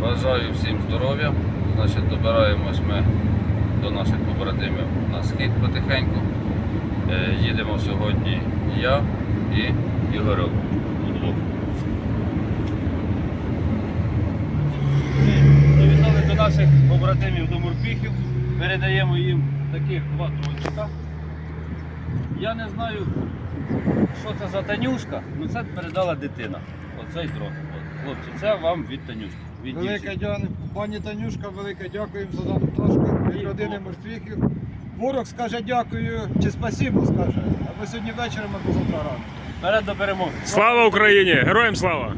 Бажаю всім здоров'я. Значить, добираємось ми до наших побратимів на схід потихеньку. Е, Їдемо сьогодні я і Ігорьок. Удвох. Завітали до наших побратимів до морпіхів. Передаємо їм таких два дрончика. Я не знаю, що це за Танюшка, ну це передала дитина. Оцей дрон. Хлопці, це вам від Танюшки. Від Велика дівчинки. дякую, пані Танюшка, велике дякуємо за дану пташку від родини морфіхів. Ворог скаже дякую чи спасибо скаже. А ми сьогодні вечором або завтра рано. Вперед до перемоги. Слава Україні! Героям слава!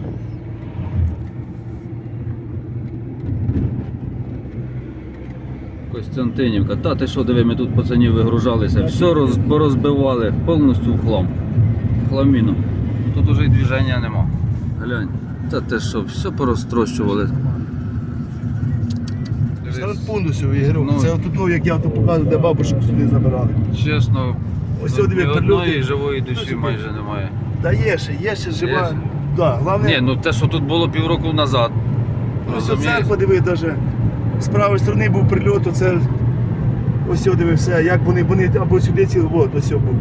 Костянтинівка. Та ти що, диви, ми тут пацанів вигружалися, все роз, порозбивали, повністю в хлам. Хламіну. Тут уже й движення нема. Глянь. Та ти що, все порозтрощували. Серед пундусів ігру. Ну. Це отут, як я то показую, де бабушок сюди забирали. Чесно, Ось тут сюди ні прильоти. одної живої душі майже немає. Та є ще, є ще жива. Є? Да, головне, Ні, ну те, що тут було півроку назад. ось розумієш? церква диви даже. З правої сторони був прильот, оце ось сюди диви все, як вони, вони або сюди ціли, от ось був.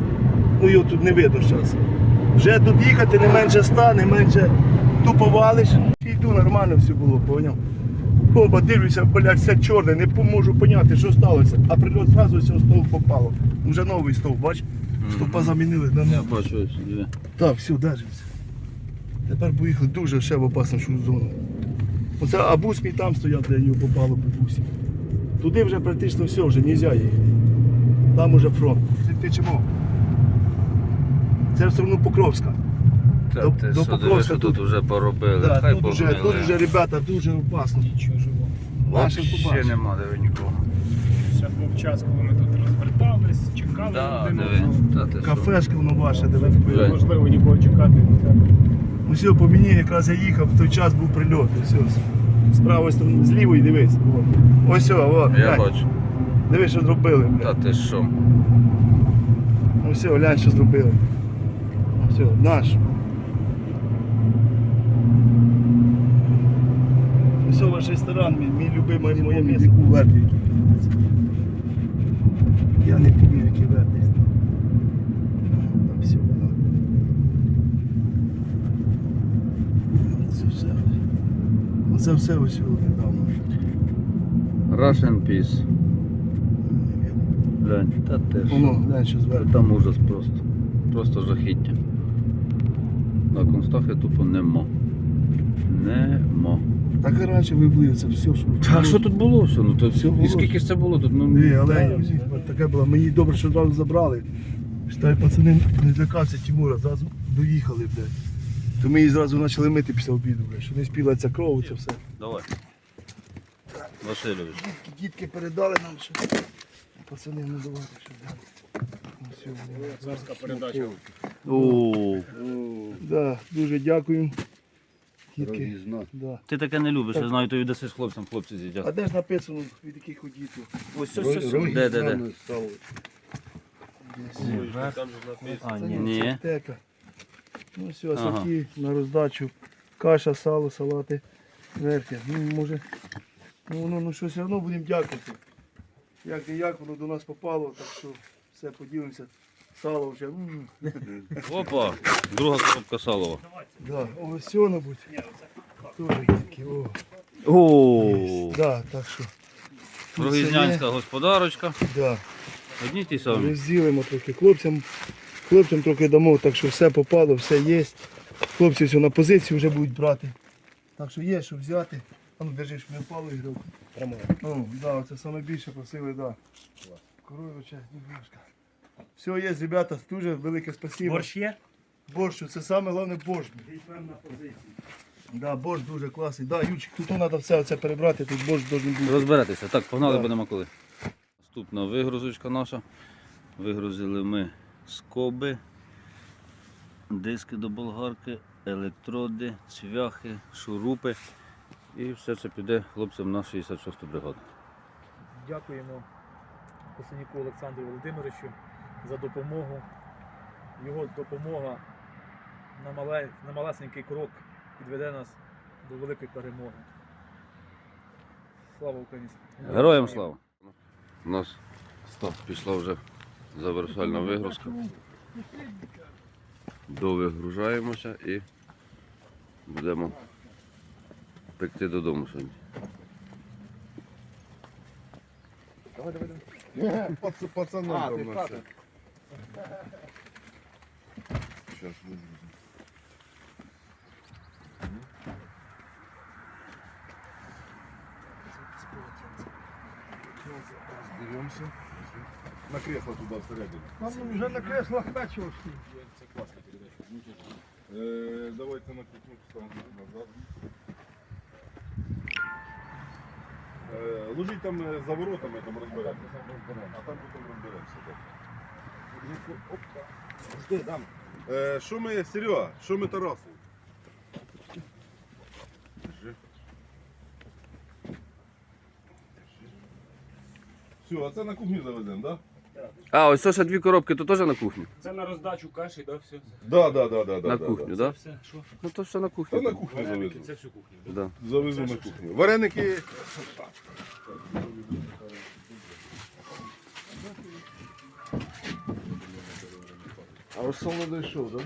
Ну його тут не видно зараз. Вже тут їхати не менше ста, не менше тупо валиш. Йду нормально все було, поняв. Оба дивлюся, блядь, все чорне, не можу поняти, що сталося. А прильот зразу ось стовп попало. Вже новий стовп, бач? Стовпа замінили на Я бачу ось. Так, все, держимося. Тепер поїхали дуже ще в опасну зону. Оце а бус мій там стояв, де його попало по бусі. Туди вже практично все, вже не можна їхати. Там уже фронт. Течемо. Це в сторону Покровська. Та До- ти до що, Покровська що тут тут. вже поробили. Да, Хай тут, вже, погнили. тут вже, ребята, дуже опасно. Нічого живого. Нашим Ще побачимо. нема диви нікого. Ще був час, коли ми тут розвертались, чекали Да, один диви. одного. Та ти що. Кафешка воно ваше, де ви Блядь. Неможливо нікого чекати. не треба. Ну все, по мені якраз я їхав, в той час був прильот. Ось. З правої сторони, з лівої дивись. От. Ось, все, от, Я глянь. бачу. Дивись, що зробили. блядь. Та ти що? Ну все, глянь, що зробили. Ну все, наш. Ну все, ваш ресторан, мій, мій любимий, моє місце. Яку верту, піднімається. Я не пам'ятаю, який вертий. Там все воно. Це все. Оце все ось сьогодні недавно. Russian Peace. Глянь, та що? Воно, глянь, що зверху. Там ужас просто. Просто жахіття. На констахи тупо нема. Нема. Так і раніше виблив, це все, що. А що тут було все? Ну то Все і було. скільки ж це було тут? Ну, Дві олені, всі, таке було. Мені добре, що одразу забрали. Считай, пацани не злякався Тимура, зразу доїхали, блядь. То ми її зразу почали мити після обіду, блядь, що не спіла ця кров, це все. Давай. Васильович. Дітки, дітки передали нам, що пацани не давати, що Царська передача. О, Да, дуже Дітки. Да. ти таке не любиш, я знаю, то віддасиш хлопцям, хлопці А з'їдять. де ж написано від яких дітей? Ось ось ось. Де, де, де? А, ні. Ні. Аптека. Ну все, Ага. сорти на роздачу. Каша, сало, салати. Верхня. Ну, може. Ну, ну, ну що все одно будемо дякувати. Як і як воно до нас попало, так що все поділимося. Сало вже. м. Опа, друга коробка салова. Да. Ось цього, мабуть. Тоже гірки. О. О, Да, так що. Рогізнянська господарочка. Да. Одні ті самі. Розділимо трохи хлопцям. Хлопцям трохи дамо, так що все попало, все є. Хлопці все на позиції вже будуть брати. Так що є, що взяти. А ну держиш, ми впало ігрок. Ну, да, це саме більше просили, да. Коровича, немножко. Все є, ребята, дуже велике спасибо. Борщ є? Борщу, це саме головне борщ. Да, борщ дуже класний. Да, Ючик, тут треба все це перебрати, тут борщ должен бути. Розберетеся. Так, погнали, Так. будемо коли. Наступна вигрузочка наша. Вигрузили ми скоби, диски до болгарки, електроди, цвяхи, шурупи. І все це піде хлопцям на 66-ту бригаду. Дякуємо Косиніку Олександру Володимировичу за допомогу. Його допомога на, мале, на малесенький крок підведе нас до великої перемоги. Слава Україні! Героям слава! У нас стоп, пішла вже завершальна вигрузка. Довигружаємося і будемо пекти додому сьогодні. Пацаном А, там ти на хата. все. Щас визріжу. Беремся. На кресло туда всередину. Там вже на креслах бачив. Е, давайте на кухню назад. Е, ложіть там е, за воротами, там розберемо. А там потім розберемося. Жди, дам. Е, що ми, Серега, що ми Тарасу? Держи. Все, а це на кухню завеземо, так? А, ось це ще дві коробки, то теж на кухню. Це на роздачу каші, да, все. Да, да, да, да, да, На да, кухню, да. так? Да? Все, що? Ну то все на Та кухню. на кухню завезу. Це всю кухню. Да. Завезу на кухню. Вареники. А Руслан не дійшов, так?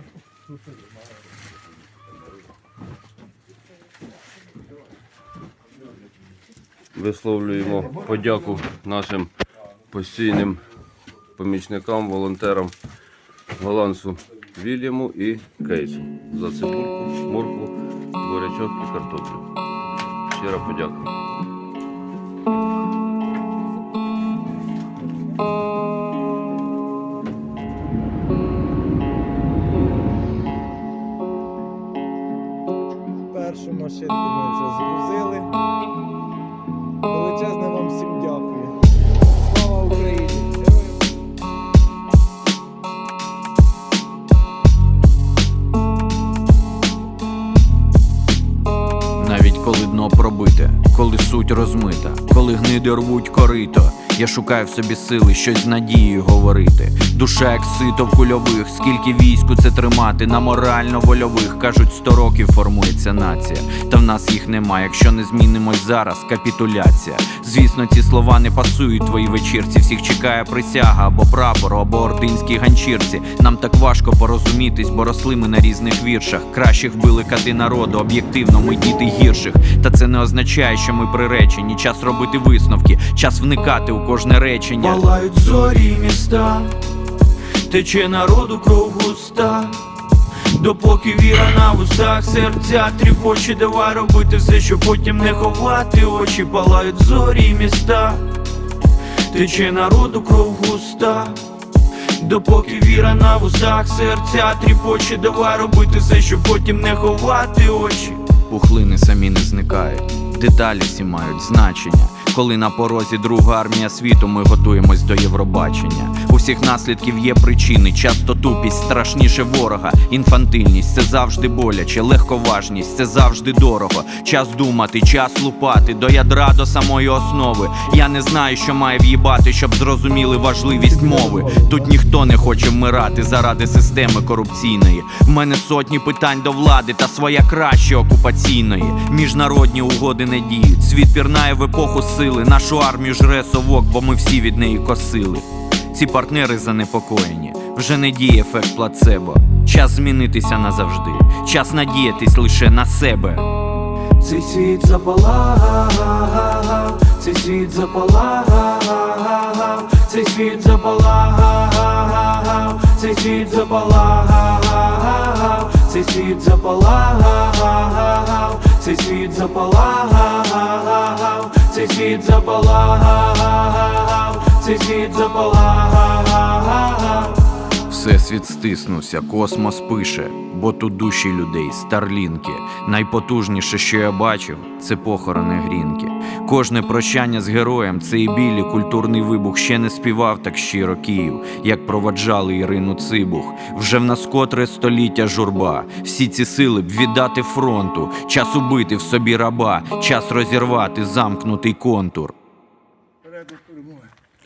Висловлюємо подяку нашим постійним помічникам, волонтерам Голландцу Вільяму і Кейсу за цибульку, моркву, бурячок і картоплю. Щира подяка. Суть розмита, коли гниди рвуть корито, я шукаю в собі сили щось з надією говорити. Душа як сито в кульових, скільки війську це тримати, на морально-вольових кажуть, сто років формується нація. Та в нас їх нема. Якщо не змінимось зараз, капітуляція. Звісно, ці слова не пасують твоїй вечірці. Всіх чекає присяга або прапор, або ординській ганчірці. Нам так важко порозумітись, бо росли ми на різних віршах. Кращих били кати народу, об'єктивно ми діти гірших. Та це не означає, що ми приречені. Час робити висновки, час вникати у кожне речення. Палають зорі міста, тече народу кров густа. Допоки віра на вустах, серця тріпоче, давай робити все, щоб потім не ховати очі, палають зорі міста, тече народу кров густа. Допоки віра на вустах, серця тріпоче, давай робити все, щоб потім не ховати очі. Пухлини самі не зникають, деталі всі мають значення. Коли на порозі друга армія світу, ми готуємось до Євробачення. Всіх наслідків є причини, часто тупість, страшніше ворога. Інфантильність це завжди боляче, легковажність це завжди дорого. Час думати, час лупати до ядра, до самої основи. Я не знаю, що має в'їбати, щоб зрозуміли важливість мови. Тут ніхто не хоче вмирати заради системи корупційної. В мене сотні питань до влади та своя краще окупаційної. Міжнародні угоди не діють. Світ пірнає в епоху сили. Нашу армію жре совок, бо ми всі від неї косили. Ці партнери занепокоєні. Вже не діє ефект плацебо. Час змінитися назавжди. Час надіятись лише на себе. Цей світ запалав, цей світ запалав, цей світ запалав, цей світ запалав, цей світ запалав, цей світ запалав, цей світ запалав, цей світ запалав. Всесвіт стиснувся, космос пише, бо тут душі людей, старлінки. Найпотужніше, що я бачив, це похорони грінки. Кожне прощання з героєм, це і білі культурний вибух ще не співав так щиро Київ, як проводжали Ірину Цибух. Вже в нас котре століття журба. Всі ці сили б віддати фронту, час убити в собі раба, час розірвати замкнутий контур.